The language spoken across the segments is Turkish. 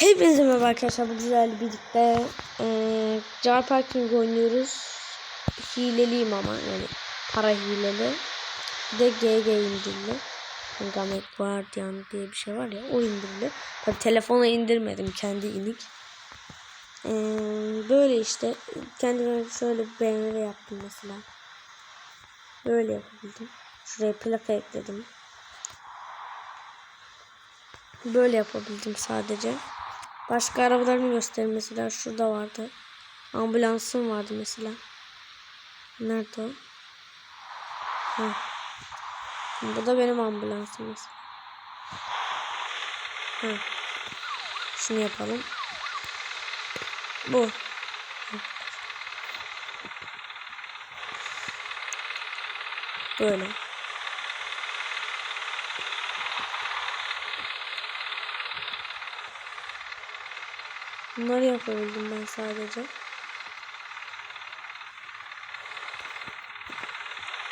Hepinize merhaba arkadaşlar. Bu güzel birlikte eee Car Parking oynuyoruz. Hileliyim ama yani para hileli. Bir de GG indirili. Gamet Guardian diye bir şey var ya o indirili. Tabi telefona indirmedim kendi inik. Eee, böyle işte kendime şöyle bir BMW yaptım mesela. Böyle yapabildim. Şuraya plaka ekledim. Böyle yapabildim sadece. Başka arabalarını göstereyim mesela. Şurada vardı. Ambulansım vardı mesela. Nerede o? Ha. Bu da benim ambulansım mesela. Ha. Şunu yapalım. Bu. Böyle. Bunları yapabildim ben sadece.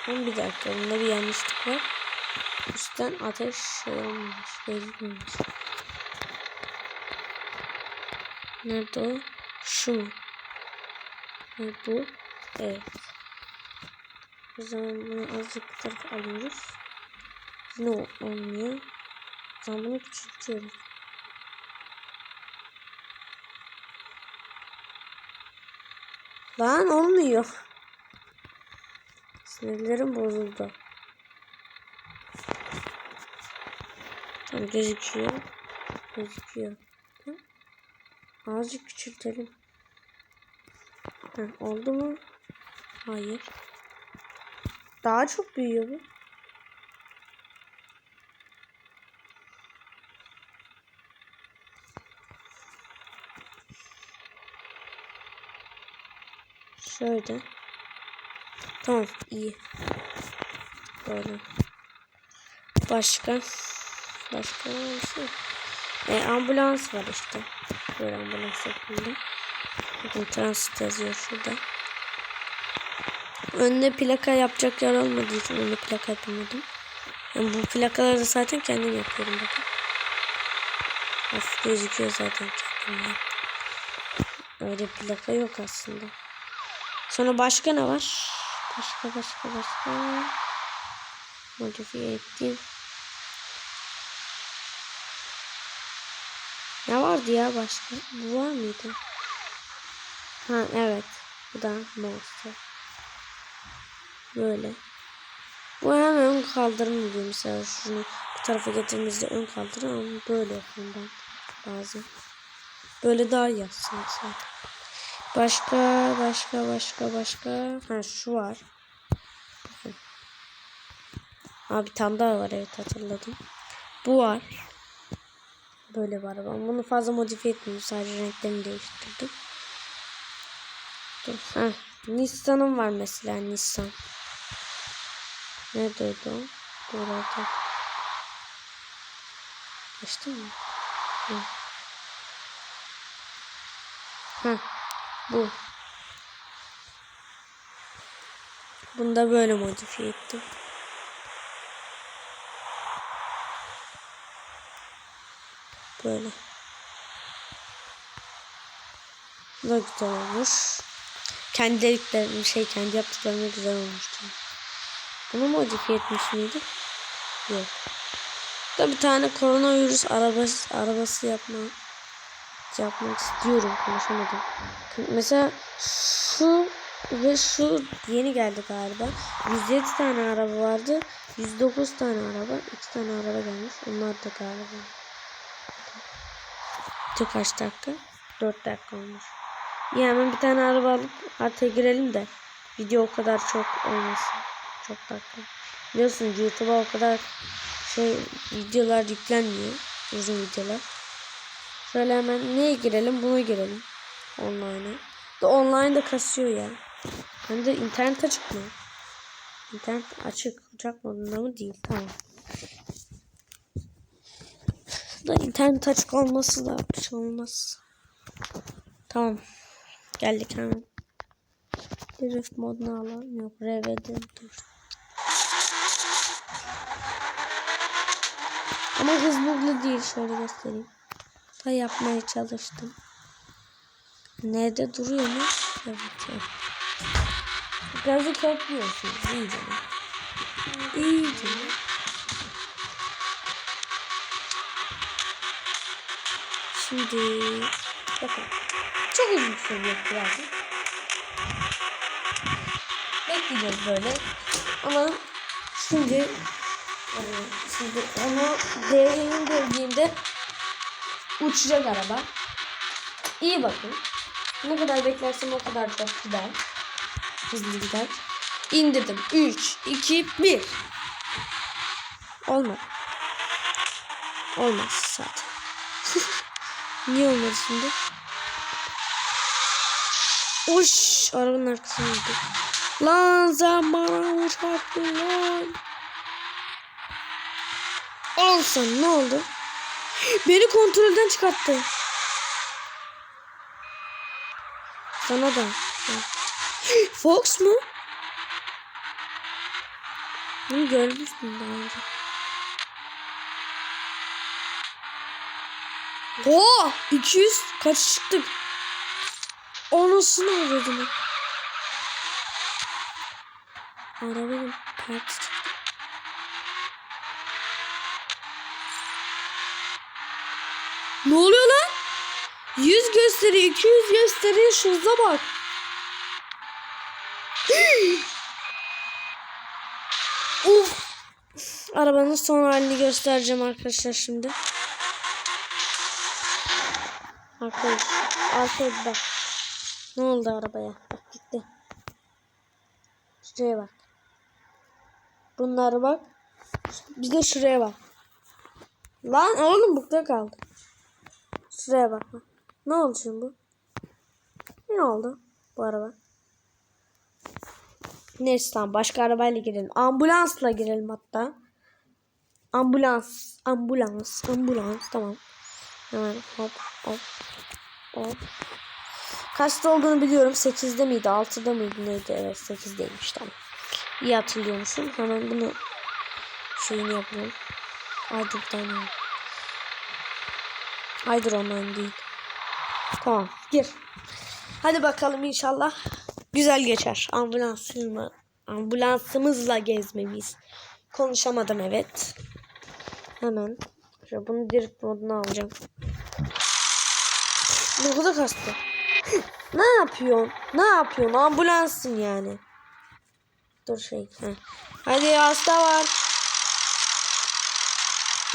Ama bir dakika bunda bir yanlışlık var. Üstten ateş şey olmamış. Gözükmemiş. Nerede o? Şu mu? Ha, bu. Evet. O zaman bunu azıcık bu tarafa alıyoruz. Yine olmuyor. O zaman bunu küçültüyoruz. Lan olmuyor. Sinirlerim bozuldu. Tam gözüküyor. Gözüküyor. Hı? Azıcık küçültelim. Heh, oldu mu? Hayır. Daha çok büyüyor bu. Şöyle. Tamam iyi. Böyle. Başka. Başka bir şey. E, ambulans var işte. Böyle ambulans yapıldı. Bakın transit yazıyor şurada. Önüne plaka yapacak yer olmadığı için önüne plaka yapamadım. Yani bu plakaları da zaten kendim yapıyorum bakın. Hafif gözüküyor zaten kendim yaptım. Öyle plaka yok aslında. Sonra başka ne var? Başka başka başka. Modifiye ettim. Ne vardı ya başka? Bu var mıydı? Ha evet. Bu da monster. Böyle. Bu hem ön kaldırım diyor mesela şunu bu tarafa getirdiğimizde ön kaldırım böyle yapıyorum ben bazen. Böyle iyi aslında zaten. Başka, başka, başka, başka. Ha şu var. Aa, bir tane daha var evet hatırladım. Bu var. Böyle var ama bunu fazla modifiye etmiyorum. Sadece renklerini değiştirdim. Dur. Ha, Nissan'ım var mesela Nissan. Neredeydi o? Burada. Geçti mi? Hı. Ha. Bu. Bunu da böyle modifiye ettim. Böyle. Bu da güzel olmuş. Kendi şey kendi yaptıklarım güzel olmuştu. Bunu modifiye etmiş miydik? Yok. Da bir tane koronavirüs arabası arabası yapma yapmak istiyorum konuşamadım. Mesela şu ve şu yeni geldi galiba. 107 tane araba vardı. 109 tane araba. 2 tane araba gelmiş. Onlar da galiba. Çok kaç dakika? 4 dakika olmuş. İyi hemen bir tane araba alıp haritaya girelim de video o kadar çok olmasın. Çok dakika. Biliyorsun YouTube'a o kadar şey videolar yüklenmiyor. Uzun videolar. Şöyle hemen neye girelim? Buna girelim. Online'a. Da online da kasıyor ya. Hem de internet açık mı? İnternet açık. Uçak modunda mı? Değil. Tamam. Da internet açık olması da bir şey olmaz. Tamam. Geldik hemen. Drift modunu alalım. Yok. RV'de dur. Ama hız buglu değil. Şöyle göstereyim. Da yapmaya çalıştım. Nerede duruyor? Evet. evet. Gazı topluyorsunuz iyice. İyice. Şimdi bakın. Çok uzun sürüyor birazcık. Bekleyeceğiz böyle. Ama şimdi e, şimdi onu D'ye indirdiğimde uçacak araba. İyi bakın. Ne kadar beklersem o kadar çok gider. Hızlı gider. İndirdim. 3, 2, 1. Olmadı. Olmaz zaten. Niye olmadı şimdi? Uş! Arabanın arkasına gitti. Lan sen bana uçaktın lan. Olsun ne oldu? Beni kontrolden çıkarttı. Sana da. Fox mu? Bunu görmüştüm daha önce. Oo, 200 kaç çıktık? Anasını avradım. Arabanın parti Ne oluyor lan? 100 gösteriyor, 200 gösteriyor. Şuza bak. Uf. Arabanın son halini göstereceğim arkadaşlar şimdi. Arkadaşlar, arkaya bak. Ne oldu arabaya? Bak gitti. Şuraya bak. Bunlara bak. Bir de şuraya bak. Lan oğlum bukta kaldı. Şuraya bak. Ne oldu şimdi bu? Ne oldu bu araba? Neyse tamam başka arabayla girelim. Ambulansla girelim hatta. Ambulans. Ambulans. Ambulans. Tamam. Hemen hop hop hop. Kaçta olduğunu biliyorum. 8'de miydi? 6'da mıydı? Neydi? Evet 8'deymiş tamam. İyi hatırlıyormuşum. Hemen bunu şeyini yapalım. Aydın'dan ya. Haydır online değil. Tamam gir. Hadi bakalım inşallah güzel geçer. Ambulansımızla, ambulansımızla gezmemiz. Konuşamadım evet. Hemen. Şöyle bunu drift moduna alacağım. Ne kadar kastı. ne yapıyorsun? Ne yapıyorsun? Ambulansın yani. Dur şey. Heh. Hadi hasta var.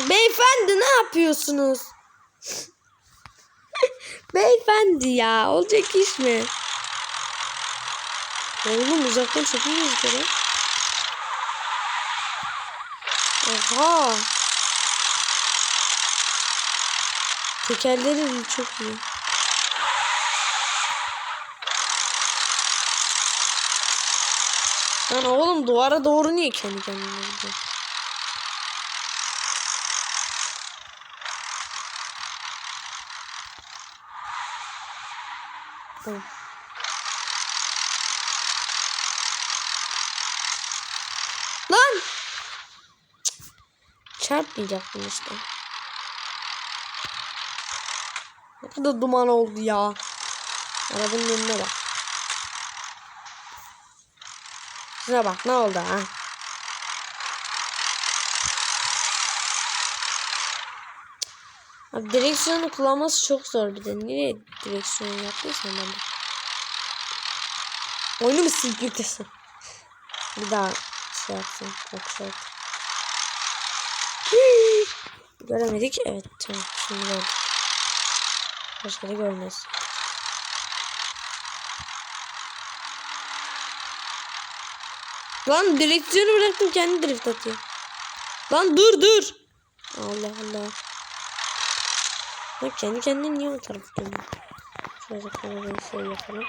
Beyefendi ne yapıyorsunuz? Beyefendi ya. Olacak iş mi? Oğlum uzaktan iyi gözüküyor. Oha. Tekerleri çok iyi. Lan oğlum duvara doğru niye kendi kendine gidiyor? Tamam. Lan! Çarpmayacaktım işte. Ne kadar duman oldu ya. Arabanın önüne bak. Şuna bak ne oldu ha? Abi direksiyonu kullanması çok zor bir de. Niye direksiyon yaptıysan ben de. Oyunu mu sildirtesin? Bir daha şey yapsın. Şey yap. Göremedik. Evet tamam. Şimdi gördüm. Başka da görmez. Lan direksiyonu bıraktım kendi drift atıyor. Lan dur dur. Allah Allah. Bak kendi kendine niye o tarafa dönüyor? Şöyle kamerayı şey yapalım.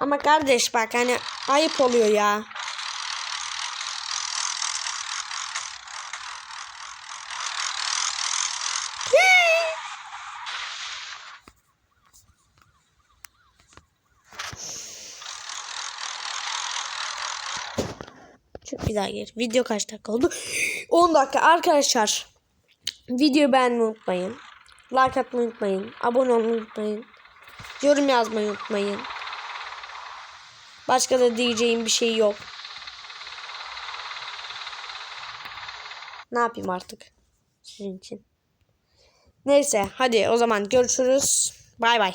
Ama kardeş bak hani ayıp oluyor ya. Daha gir. Video kaç dakika oldu? 10 dakika arkadaşlar. Videoyu beğenmeyi unutmayın. Like atmayı unutmayın. Abone olmayı unutmayın. Yorum yazmayı unutmayın. Başka da diyeceğim bir şey yok. Ne yapayım artık? Sizin için. Neyse hadi o zaman görüşürüz. Bay bay.